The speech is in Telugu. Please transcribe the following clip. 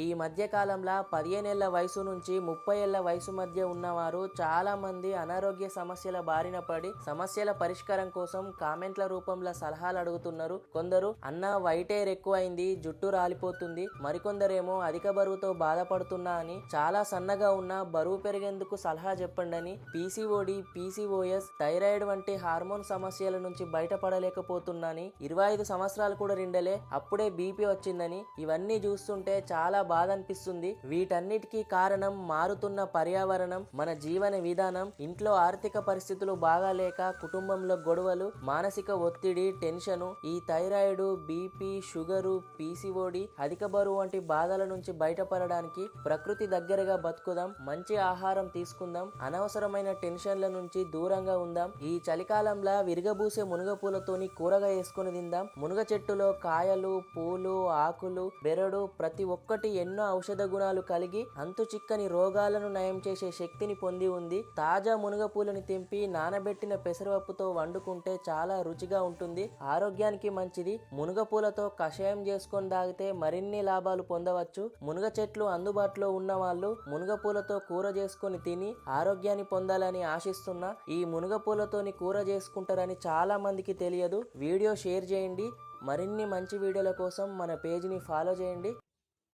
ఈ మధ్య కాలంలో పదిహేనేళ్ళ వయసు నుంచి ముప్పై ఏళ్ళ వయసు మధ్య ఉన్నవారు చాలా మంది అనారోగ్య సమస్యల బారిన పడి సమస్యల పరిష్కారం కోసం కామెంట్ల రూపంలో సలహాలు అడుగుతున్నారు. కొందరు అన్న వైట్ హెయిర్ ఎక్కువైంది జుట్టు రాలిపోతుంది మరికొందరేమో అధిక బరువుతో బాధపడుతున్నా అని చాలా సన్నగా ఉన్న బరువు పెరిగేందుకు సలహా చెప్పండి అని పీసీఓడి పీసీఓఎస్ థైరాయిడ్ వంటి హార్మోన్ సమస్యల నుంచి బయటపడలేకపోతున్నాని ఇరవై ఐదు సంవత్సరాలు కూడా నిండలే అప్పుడే బీపీ వచ్చిందని ఇవన్నీ చూస్తుంటే చాలా బాధ అనిపిస్తుంది. వీటన్నిటికీ కారణం మారుతున్న పర్యావరణం మన జీవన విధానం ఇంట్లో ఆర్థిక పరిస్థితులు బాగాలేక కుటుంబంలో గొడవలు మానసిక ఒత్తిడి టెన్షను ఈ థైరాయిడ్ బీపీ షుగరు పీసీఓడి అధిక బరువు వంటి బాధల నుంచి బయటపడడానికి ప్రకృతి దగ్గరగా బతుకుదాం మంచి ఆహారం తీసుకుందాం అనవసరమైన టెన్షన్ల నుంచి దూరంగా ఉందాం ఈ చలికాలంలో విరగబూసే మునగ పూలతోని కూరగా వేసుకుని తిందాం మునగ చెట్టులో కాయలు పూలు ఆకులు బెరడు ప్రతి ఒక్కటి ఎన్నో ఔషధ గుణాలు కలిగి అంతు చిక్కని రోగాలను నయం చేసే శక్తిని పొంది ఉంది. తాజా మునగపూలని తెంపి నానబెట్టిన పెసరపప్పుతో వండుకుంటే చాలా రుచిగా ఉంటుంది. ఆరోగ్యానికి మంచిది. మునగ పూలతో కషాయం చేసుకొని తాగితే మరిన్ని లాభాలు పొందవచ్చు. మునగ చెట్లు అందుబాటులో ఉన్న వాళ్ళు మునగ పూలతో కూర చేసుకొని తిని ఆరోగ్యాన్ని పొందాలని ఆశిస్తున్నా ఈ మునగ పూలతోని కూర చేసుకుంటారని చాలా మందికి తెలియదు. వీడియో షేర్ చేయండి. మరిన్ని మంచి వీడియోల కోసం మన పేజ్ని ఫాలో చేయండి.